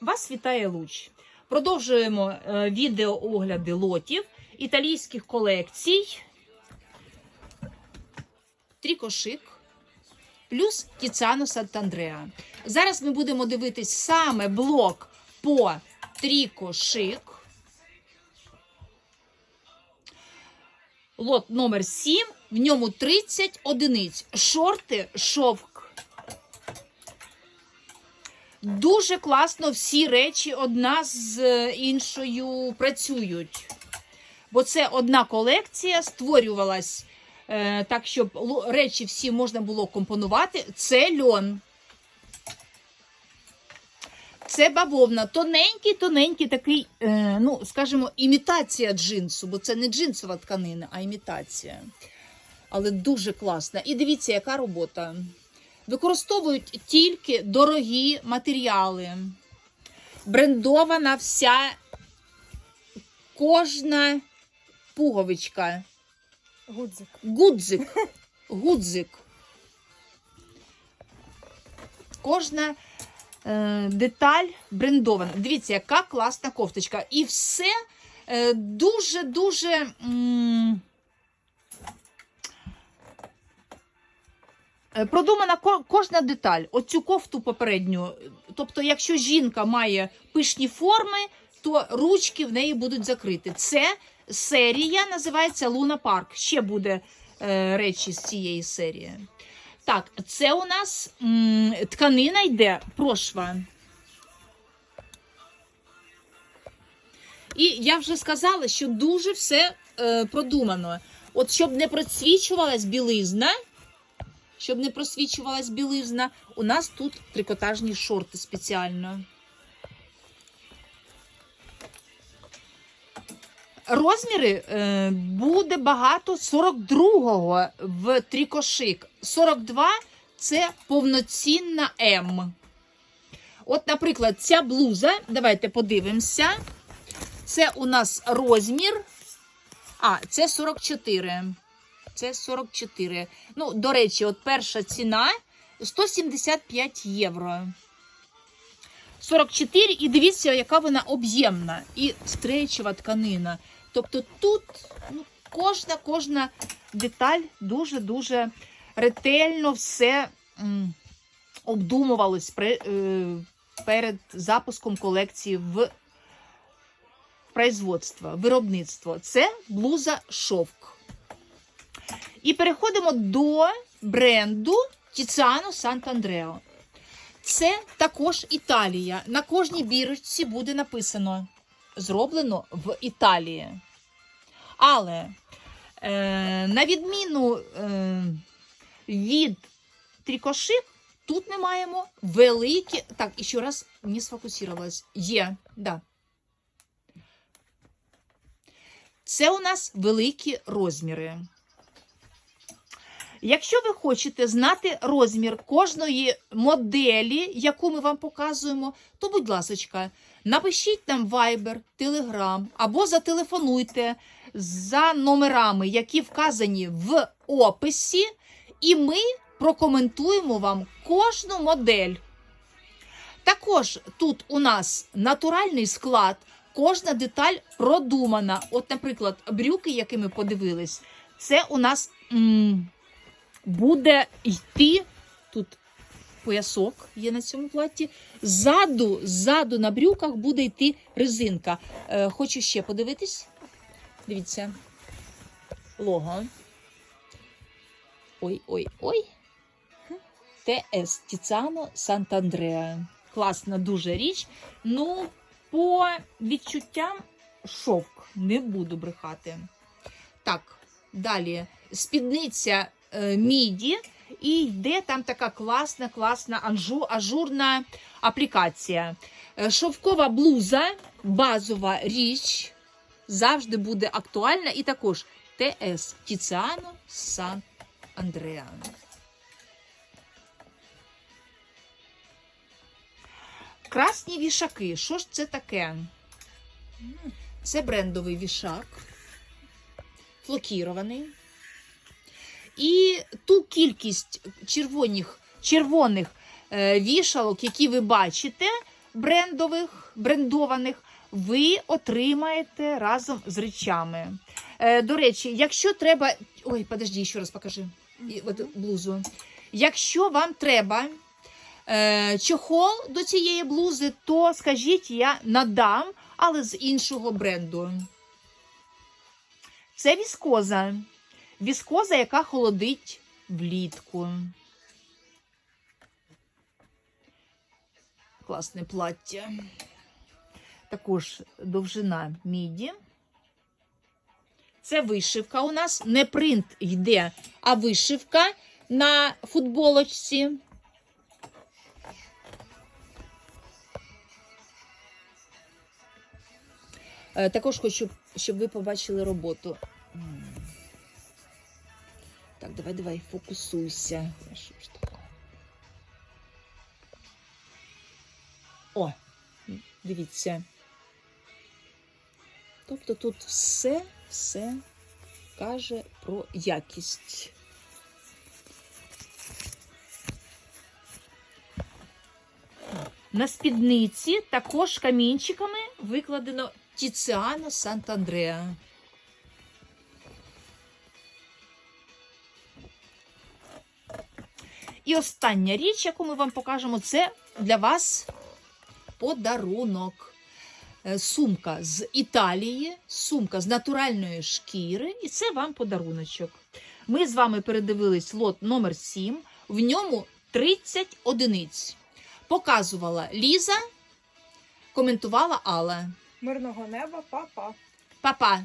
Вас вітає Луч. Продовжуємо е, відеоогляди лотів італійських колекцій. Трікошик плюс Тіцано Сант'Андреа. Зараз ми будемо дивитись саме блок по трікошик. Лот номер 7, в ньому 30 одиниць. Шорти, шовк. Дуже класно всі речі одна з е, іншою працюють. Бо це одна колекція створювалась е, так, щоб речі всі можна було компонувати. Це льон. Це бавовна. Тоненький, тоненький такий, е, ну, скажімо, імітація джинсу, бо це не джинсова тканина, а імітація. Але дуже класна. І дивіться, яка робота. Використовують тільки дорогі матеріали. Брендована вся кожна пуговичка. Гудзик. Гудзик. Гудзик. Кожна е, деталь брендована. Дивіться, яка класна кофточка. І все е, дуже-дуже. е, Продумана кожна деталь. Оцю кофту попередню. Тобто, якщо жінка має пишні форми, то ручки в неї будуть закриті. Це серія називається Луна Парк. Ще буде е, речі з цієї серії. Так, це у нас м, тканина йде прошва. І я вже сказала, що дуже все е, продумано. От щоб не просвічувалась білизна, щоб не просвічувалась білизна, у нас тут трикотажні шорти спеціально. Розміри е, буде багато 42-го в трікошик. 42 це повноцінна М. От, наприклад, ця блуза, давайте подивимося. Це у нас розмір. А, це 44. Це 44. Ну, до речі, от перша ціна 175 євро. 44, і дивіться, яка вона об'ємна і стрейчева тканина. Тобто тут ну, кожна кожна деталь дуже-дуже ретельно все м, обдумувалось при, е, перед запуском колекції в производство, виробництво. Це блуза шовк. І переходимо до бренду Тіціано Сант'Андрео. Це також Італія. На кожній бірочці буде написано зроблено в Італії. Але е, на відміну е, від трікошик, тут ми маємо великі. Так, і ще раз не сфокусувалась. Є, да. Це у нас великі розміри. Якщо ви хочете знати розмір кожної моделі, яку ми вам показуємо, то, будь ласка, напишіть нам Viber, Telegram або зателефонуйте за номерами, які вказані в описі, і ми прокоментуємо вам кожну модель. Також тут у нас натуральний склад, кожна деталь продумана. От, наприклад, брюки, які ми подивились, це у нас. Буде йти тут поясок є на цьому платі. Ззаду, ззаду на брюках буде йти резинка. Е, хочу ще подивитись. Дивіться. Лого. Ой, ой, ой. ТС Тіцано Сант'Андреа. Класна дуже річ. Ну, по відчуттям шовк. Не буду брехати. Так, далі. Спідниця міді, і йде там така класна, класна анжу, ажурна аплікація. Е, Шовкова блуза, базова річ, завжди буде актуальна. І також ТС Тіціано Сан Андреано. Красні вішаки. Що ж це таке? Це брендовий вішак, флокірований. І ту кількість червоних, червоних е, вішалок, які ви бачите, брендових, брендованих ви отримаєте разом з речами. Е, до речі, якщо треба. Ой, подожди, ще раз покажи. От, блузу. Якщо вам треба е, чохол до цієї блузи, то скажіть, я надам, але з іншого бренду. Це віскоза. Віскоза, яка холодить влітку. Класне плаття. Також довжина міді. Це вишивка у нас. Не принт йде, а вишивка на футболочці. Е, Також хочу, щоб ви побачили роботу. Давай, давай, фокусуйся. О, дивіться. Тобто тут все, все каже про якість. На спідниці також камінчиками викладено Тіціано Сант'Андреа. І остання річ, яку ми вам покажемо, це для вас подарунок. Е, Сумка з Італії, сумка з натуральної шкіри, і це вам подаруночок. Ми з вами передивились лот номер 7, в ньому 30 одиниць. Показувала Ліза, коментувала Алла. Мирного неба, па-па. Па-па!